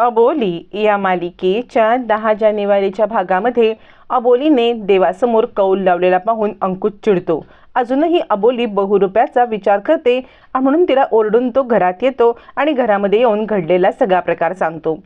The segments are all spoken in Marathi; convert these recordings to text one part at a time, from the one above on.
अबोली या मालिकेच्या दहा जानेवारीच्या भागामध्ये अबोलीने देवासमोर कौल लावलेला पाहून अंकुश चिडतो. अजूनही अबोली बहुरुप्याचा विचार करते म्हणून तिला ओरडून तो घरात येतो आणि घरामध्ये येऊन घडलेला सगळा प्रकार सांगतो.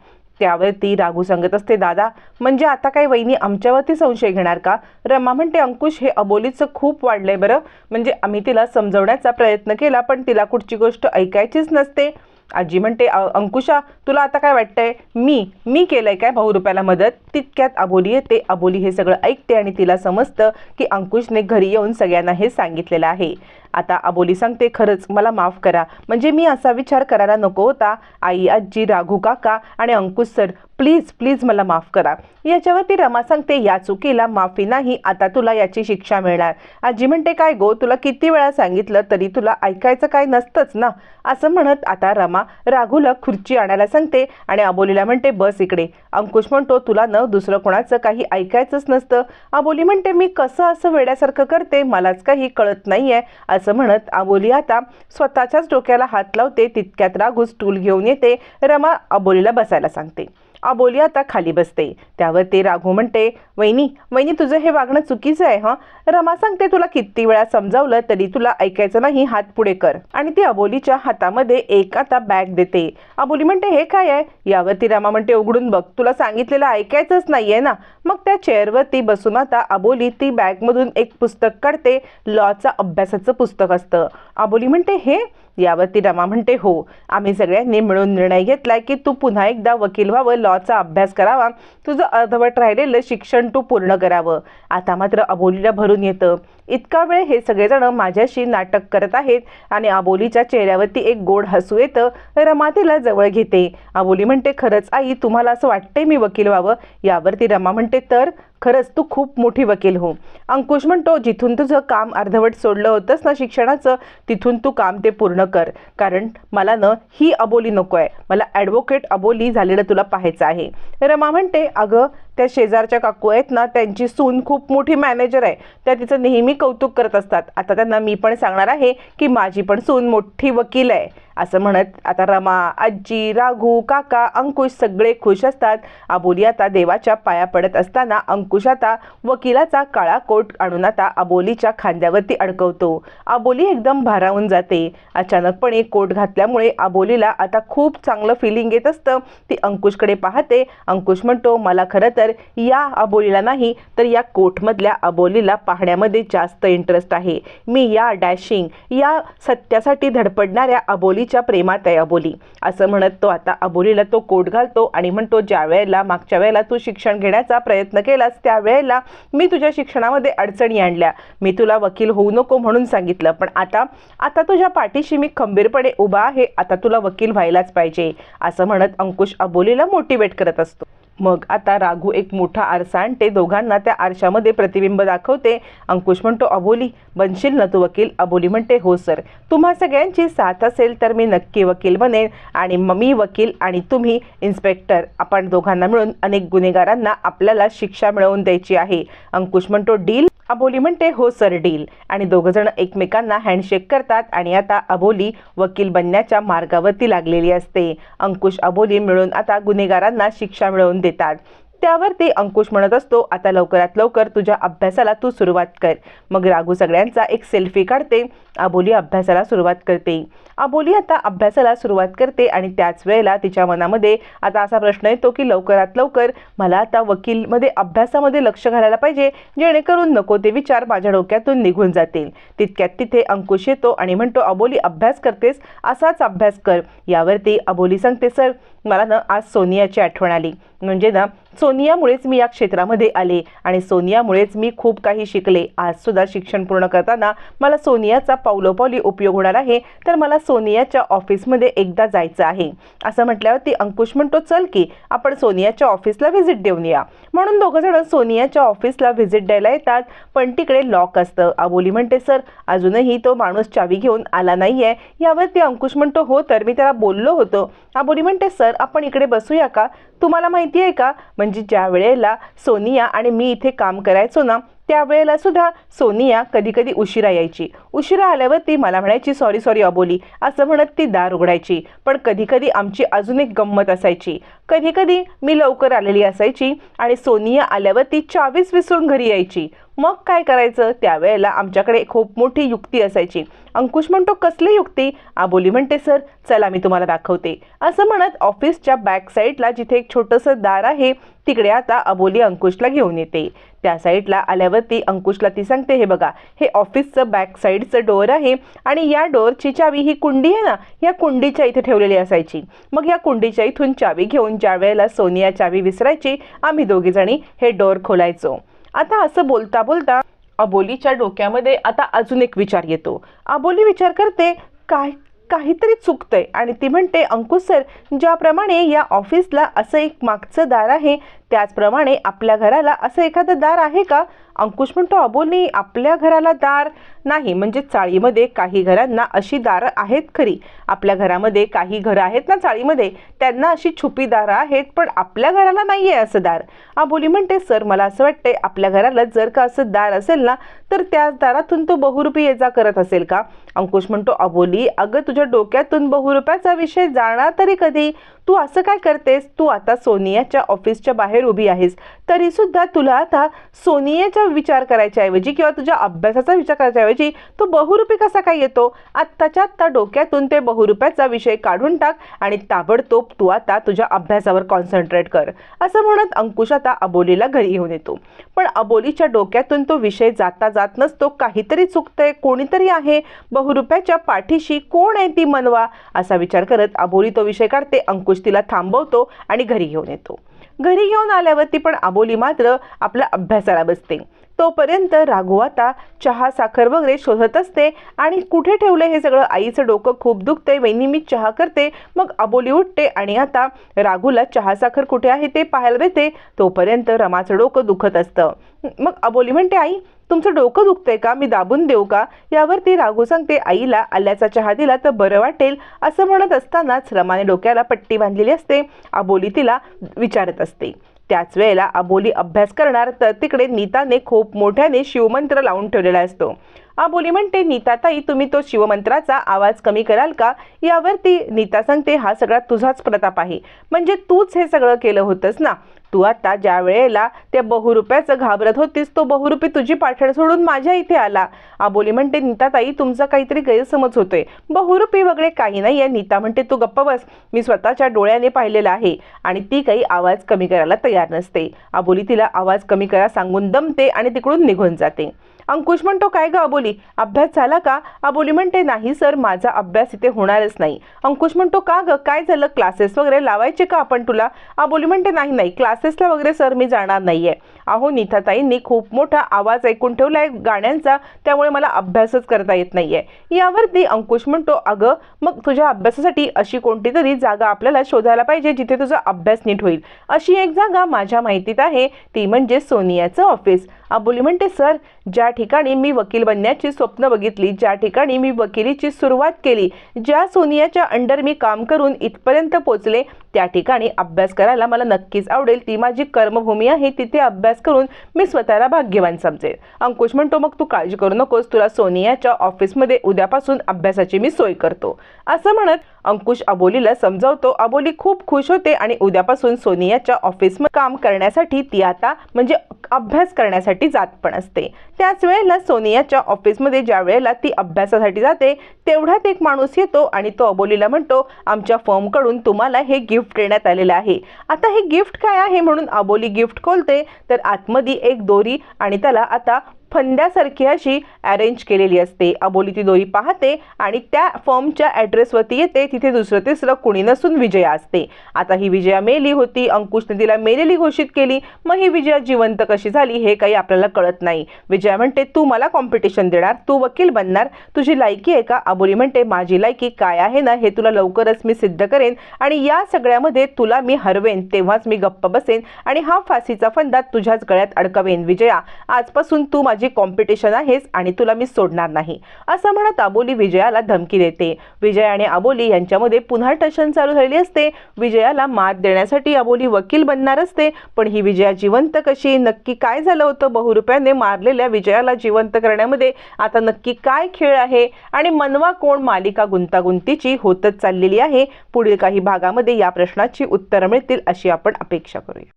त्यावर ती राघू सांगत असते दादा म्हणजे आता काय वहिनी आमच्यावरती संशय घेणार का? रमा म्हणते अंकुश हे अबोलीचं खूप वाढलंय बरं. म्हणजे आम्ही तिला समजवण्याचा प्रयत्न केला पण तिला कुठची गोष्ट ऐकायचीच नसते. आजी म्हणते अंकुशा तुला आता काय वाटतंय? मी मी केलंय काय भाऊ रुपयाला मदत? तितक्यात अबोली येते. अबोली हे सगळं ऐकते आणि तिला समजतं की अंकुशने घरी येऊन सगळ्यांना हे सांगितलेलं आहे. आता अबोली सांगते खरंच मला माफ करा. म्हणजे मी असा विचार करायला नको होता. आई आजी राघू काका आणि अंकुश सर प्लीज प्लीज मला माफ करा. याच्यावरती रमा सांगते या चुकीला माफी नाही आता तुला याची शिक्षा मिळणार. आजी म्हणते काय गो तुला किती वेळा सांगितलं तरी तुला ऐकायचं काय नसतंच ना? असं म्हणत आता रमा राघूला खुर्ची आणायला सांगते आणि अबोलीला म्हणते बस इकडे. अंकुश म्हणतो तुला न दुसरं कोणाचं काही ऐकायचंच नसतं. अबोली म्हणते मी कसं असं वेड्यासारखं करते? मलाच काही कळत नाही आहे असं म्हणत अबोली आता स्वतःच्याच डोक्याला हात लावते तितक्यात राघू टूल घेऊन येते. रमा अबोलीला बसायला सांगते. अबोली आता खाली बसते. त्यावर ते राघू म्हणते वहिनी वहिनी तुझं हे वागणं चुकीचं आहे हं? रमा सांगते तुला किती वेळा समजावलं तरी तुला ऐकायचं नाही हात पुढे कर. आणि ती अबोलीच्या हातामध्ये एक आता बॅग देते. अबोली म्हणते हे काय आहे? यावरती रमा म्हणते उघडून बघ तुला सांगितलेलं ऐकायचंच नाहीये ना. मग त्या चेअरवरती बसून आता अबोली ती बॅगमधून एक पुस्तक काढते लॉचा अभ्यासाचं पुस्तक असतं. अबोली म्हणते हे? यावरती रमा म्हणते हो आम्ही सगळ्यांनी मिळून निर्णय घेतलाय की तू पुन्हा एकदा वकील व्हावं लॉचा अभ्यास करावा तुझं अर्धवट राहिलेलं शिक्षण तू पूर्ण करावं. आता मात्र अबोलीला भरून येतं. इतका वेळ हे सगळेजण माझ्याशी नाटक करत आहेत आणि अबोलीच्या चेहऱ्यावरती एक गोड हसू येतं रमा तिला जवळ घेते. अबोली म्हणते खरंच आई तुम्हाला असं वाटते मी वकील व्हावं? यावरती रमा म्हणते तर? खरंच तू खूप मोठी वकील हो. अंकुश म्हणतो जिथून तुझं काम अर्धवट सोडलं होतंस ना शिक्षणाचं तिथून तू काम ते पूर्ण कर. कारण मला न ही अबोली नको आहे मला ॲडव्होकेट अबोली झालेलं तुला पाहायचं आहे. रमा म्हणते अगं त्या शेजारच्या काकू आहेत ना त्यांची सून खूप मोठी मॅनेजर आहे. त्या तिचं नेहमी कौतुक करत असतात. आता त्यांना मी पण सांगणार आहे की माझी पण सून मोठी वकील आहे. असं म्हणत आता रमा आजी राघू काका अंकुश सगळे खुश असतात. अबोली आता देवाच्या पाया पडत असताना अंकुश आता वकिलाचा काळा कोट आणून आता अबोलीच्या खांद्यावरती अडकवतो. अबोली एकदम भारावून जाते. अचानकपणे कोट घातल्यामुळे अबोलीला आता खूप चांगलं फिलिंग येत असतं. ती अंकुशकडे पाहते. अंकुश म्हणतो मला खरं तर या अबोलीला नाही तर या कोटमधल्या अबोलीला पाहण्यामध्ये जास्त इंटरेस्ट आहे. मी या डॅशिंग या सत्यासाठी धडपडणाऱ्या अबोली मुलीच्या प्रेमात आहे अबोली. असं म्हणत तो आता अबोलीला तो कोट घालतो आणि म्हणतो ज्या वेळेला मागच्या वेळेला तू शिक्षण घेण्याचा प्रयत्न केलास त्यावेळेला मी तुझ्या शिक्षणामध्ये अडचणी आणल्या. मी तुला वकील होऊ नको म्हणून सांगितलं पण आता आता तुझ्या पाठीशी मी खंबीरपणे उभा आहे. आता तुला वकील व्हायलाच पाहिजे. असं म्हणत अंकुश अबोलीला मोटिवेट करत असतो. मग आता राघू एक मोठा आरसा आणते. दोघांना त्या आरशामध्ये प्रतिबिंब दाखवते. अंकुश म्हणतो अबोली बनशील ना तू वकील? अबोली म्हणते हो सर. तुम्हा सगळ्यांची साथ असेल तर मी नक्की वकील बनेन आणि मी वकील आणि तुम्ही इन्स्पेक्टर. आपण दोघांना मिळून अनेक गुन्हेगारांना आपल्याला शिक्षा मिळवून द्यायची आहे. अंकुश म्हणतो डील अबोली म्हणते हो सर डील. आणि दोघंजण एकमेकांना हँडशेक करतात आणि आता अबोली वकील बनण्याच्या मार्गावरती लागलेली असते. अंकुश अबोली मिळून आता गुन्हेगारांना शिक्षा मिळवून देतात. त्यावरती अंकुश म्हणत असतो आता लवकरात लवकर तुझ्या अभ्यासाला तू सुरुवात कर. मग रागू सगळ्यांचा एक सेल्फी काढते अबोली अभ्यासाला सुरुवात करते. अबोली आता अभ्यासाला सुरुवात करते आणि त्याच वेळेला तिच्या मनामध्ये आता असा प्रश्न येतो की लवकरात लवकर मला आता वकीलमध्ये अभ्यासामध्ये लक्ष घालायला पाहिजे जेणेकरून नको ते विचार माझ्या डोक्यातून निघून जातील. तितक्यात तिथे अंकुश येतो आणि म्हणतो अबोली अभ्यास करतेस असाच अभ्यास कर. यावरती अबोली सांगते सर मला ना आज सोनियाची आठवण आली. म्हणजे ना सोनियामुळेच मी या क्षेत्रामध्ये आले आणि सोनियामुळेच मी खूप काही शिकले. आज सुद्धा शिक्षण पूर्ण करताना मला सोनियाचा पावलोपावली उपयोग होणार आहे तर मला सोनियाच्या ऑफिसमध्ये एकदा जायचं आहे. असं म्हटल्यावरती अंकुश म्हणतो चल की आपण सोनियाच्या ऑफिसला व्हिजिट देऊन या. म्हणून दोघं जण सोनियाच्या ऑफिसला व्हिजिट द्यायला येतात पण तिकडे लॉक असतं. अबोली म्हणते सर अजूनही तो माणूस चावी घेऊन आला नाही आहे यावरती अंकुश म्हणतो हो तर मी त्याला बोललो होतो. अबोली म्हणते सर आपण इकडे बसूया का? तुम्हाला माहिती आहे का? म्हणजे ज्या वेळेला सोनिया आणि मी इथे काम करायचो ना त्यावेळेला सुद्धा सोनिया कधी कधी उशिरा यायची. उशिरा आल्यावर ती मला म्हणायची सॉरी सॉरी अबोली. असं म्हणत ती दार उघडायची. पण कधी कधी आमची अजून एक गंमत असायची. कधी कधी मी लवकर आलेली असायची आणि सोनिया आल्यावर ती चावीस विसरून घरी यायची. मग काय करायचं? त्यावेळेला आमच्याकडे खूप मोठी युक्ती असायची. अंकुश म्हणतो कसली युक्ती? आबोली म्हणते सर चला मी तुम्हाला दाखवते. असं म्हणत ऑफिसच्या बॅक साईडला जिथे एक छोटंसं दार आहे तिकडे आता अबोली अंकुशला घेऊन येते. त्या साईडला आल्यावरती अंकुशला ती सांगते हे बघा हे ऑफिसचं बॅक साईडचं डोअर आहे आणि या डोअरची चावी ही कुंडी आहे ना या कुंडीच्या इथे ठेवलेली असायची. मग या कुंडीच्या इथून चावी घेऊन ज्या वेळेला सोनिया चावी विसरायची आम्ही दोघीजणी हे डोअर खोलायचो. आता असं बोलता बोलता अबोलीच्या डोक्यामध्ये आता अजून एक विचार येतो. अबोली विचार करते काय काहीतरी चुकतंय. आणि ती म्हणते अंकुश सर ज्याप्रमाणे या ऑफिसला असं एक मागचं दार आहे त्याचप्रमाणे आपल्या घराला असं एखादं दार आहे का? अंकुश म्हणतो अबोली आपल्या घराला दार नाही. म्हणजे चाळीमध्ये काही घरांना अशी दारं आहेत खरी. आपल्या घरामध्ये काही घरं आहेत ना चाळीमध्ये त्यांना अशी छुपी दारं आहेत पण आपल्या घराला नाही आहे असं दार. अबोली म्हणते सर मला असं वाटतंय आपल्या घराला जर का असं दार असेल ना तर त्याच दारातून तो बहुरूपी ये जा करत असेल का? अंकुश म्हणतो अबोली अगं तुझ्या डोक्यातून बहुरूपाचा विषय जाणार तरी कधी? तू असं काय करतेस? तू आता सोनियाच्या ऑफिसच्या बाहेर उभी आहेस. तरी सुद्धा तुला आता सोनियाचा विचार करायच्याऐवजी किंवा तुझ्या अभ्यासाचा विचार करायच्याऐवजी तो बहुरूपी कसा काय येतो? आत्ताच्या आत्ता डोक्यातून ते बहुरूप्याचा विषय काढून टाक आणि ताबडतोब तू आता तुझ्या अभ्यासावर कॉन्सन्ट्रेट कर. असं म्हणत अंकुश आता अबोलीला घरी घेऊन येतो. पण अबोलीच्या डोक्यातून तो विषय जाता जात नसतो. काहीतरी चुकतंय कोणीतरी आहे. बहुरूप्याच्या पाठीशी कोण आहे ती मनवा? असा विचार करत अबोली तो विषय काढते. अंकुश तिला थांबवतो आणि घरी घेऊन येतो. घरी घेऊन आल्यावरती पण आबोली मात्र आपल्या अभ्यासाला बसते. तोपर्यंत राघू आता चहा साखर वगैरे शोधत असते आणि कुठे ठेवलं हे सगळं आईचं डोकं खूप दुखते वहिनी मी चहा करते. मग अबोली उठते आणि आता राघूला चहा साखर कुठे आहे ते पाहायला भेटते तोपर्यंत रमाचं डोकं दुखत असतं. मग अबोली म्हणते आई तुमचं डोकं दुखतंय का? मी दाबून देऊ का? यावरती राघू सांगते आईला आल्याचा चहा दिला तर बरं वाटेल असं म्हणत असतानाच रमाने डोक्याला पट्टी बांधलेली असते. अबोली तिला विचारत असते. त्याच वेळेला अबोली अभ्यास करणार तर तिकडे नीताने खूप मोठ्याने शिवमंत्र लावून ठेवलेला असतो. अबोली म्हणते नीताताई तुम्ही तो शिवमंत्राचा आवाज कमी कराल का? यावरती नीता सांगते हा सगळा तुझाच प्रताप आहे. म्हणजे तूच हे सगळं केलं होतंस ना? तू आता ज्या वेळेला त्या बहुरुप्याचं घाबरत होतीस तो बहुरुपी तुझी पाठण सोडून माझ्या इथे आला. आबोली म्हणते नीताताई तुमचा काहीतरी गैरसमज होतोय. बहुरुपी वगैरे काही नाही आहे नीता म्हणते तू गप्प बस. मी स्वतःच्या डोळ्याने पाहिलेलं आहे आणि ती काही आवाज कमी करायला तयार नसते. आबोली तिला आवाज कमी करा सांगून दमते आणि तिकडून निघून जाते. अंकुश म्हणतो काय ग अबोली? अभ्यास झाला का? अबोली म्हणते नाही सर माझा अभ्यास इथे होणारच नाही. अंकुश म्हणतो का ग? काय झालं? क्लासेस वगैरे लावायचे का आपण तुला? अबोली म्हणते नाही नाही क्लासेसला वगैरे सर मी जाणार नाही आहे अहो निथाताईंनी खूप मोठा आवाज ऐकून ठेवलाय गाण्यांचा त्यामुळे मला अभ्यासच करता येत नाही आहे यावरती अंकुश म्हणतो अगं मग तुझ्या अभ्यासासाठी अशी कोणती तरी जागा आपल्याला शोधायला पाहिजे जिथे तुझा अभ्यास नीट होईल? अशी एक जागा माझ्या माहितीत आहे ती म्हणजे सोनियाचं ऑफिस अबोली म्हणते सर ज्या ठिकाणी मी वकील बनण्याची स्वप्न बघितली ज्या ठिकाणी मी वकिलीची सुरुवात केली ज्या सोनियाच्या अंडर मी काम करून इथपर्यंत पोचले त्या ठिकाणी अभ्यास करायला मला नक्कीच आवडेल. ती माझी कर्मभूमी आहे. तिथे अभ्यास करून मी स्वतःला भाग्यवान समजेल. अंकुश म्हणतो मग तू काळजी करू नकोस. तुला सोनियाच्या ऑफिसमध्ये उद्यापासून अभ्यासाची मी सोय करतो. असं म्हणत अंकुश अबोलीला समजावतो. अबोली खूप खुश होते आणि उद्यापासून सोनियाच्या ऑफिसमध्ये काम करण्यासाठी ती आता म्हणजे अभ्यास करण्यासाठी जात पण असते. त्याच वेळेला सोनियाच्या ऑफिसमध्ये ज्या वेळेला ती अभ्यासासाठी जाते तेवढ्यात एक माणूस येतो आणि तो अबोलीला म्हणतो आमच्या फर्मकडून तुम्हाला हे गिफ्ट देण्यात आलेलं आहे. आता हे गिफ्ट काय आहे? म्हणून अबोली गिफ्ट खोलते. तर आतमध्ये एक दोरी आणि त्याला आता फंद्यासारखी अशी अरेंज केलेली असते. अबोली ती दोरी पाहते आणि त्या फर्मच्या ॲड्रेसवरती येते. तिथे दुसरं तिसरं कुणी नसून विजया असते. आता ही विजया मेली होती. अंकुशने तिला मेलेली घोषित केली. मग ही विजया जिवंत कशी झाली हे काही आपल्याला कळत नाही. विजया म्हणते तू मला कॉम्पिटिशन देणार. तू वकील बनणार. तुझी लायकी आहे का? अबोली म्हणते माझी लायकी काय आहे ना हे तुला लवकरच मी सिद्ध करेन आणि या सगळ्यामध्ये तुला मी हरवेन. तेव्हाच मी गप्प बसेन आणि हा फाशीचा फंदा तुझ्याच गळ्यात अडकवेन विजया. आजपासून तू माझी माझी कॉम्पिटिशन आहेस आणि तुला मी सोडणार नाही. असं म्हणत अबोली विजयाला धमकी देते. विजय आणि अबोली यांच्यामध्ये पुन्हा टशन चालू झालेली असते. विजयाला मात देण्यासाठी अबोली वकील बनणार असते. पण ही विजया जिवंत कशी? नक्की काय झालं होतं? बहुरुपयाने मारलेल्या विजयाला जिवंत करण्यामध्ये आता नक्की काय खेळ आहे? आणि मनवा कोण मालिका गुंतागुंतीची होतच चाललेली आहे. पुढील काही भागामध्ये या प्रश्नाची उत्तरं मिळतील अशी आपण अपेक्षा करूया.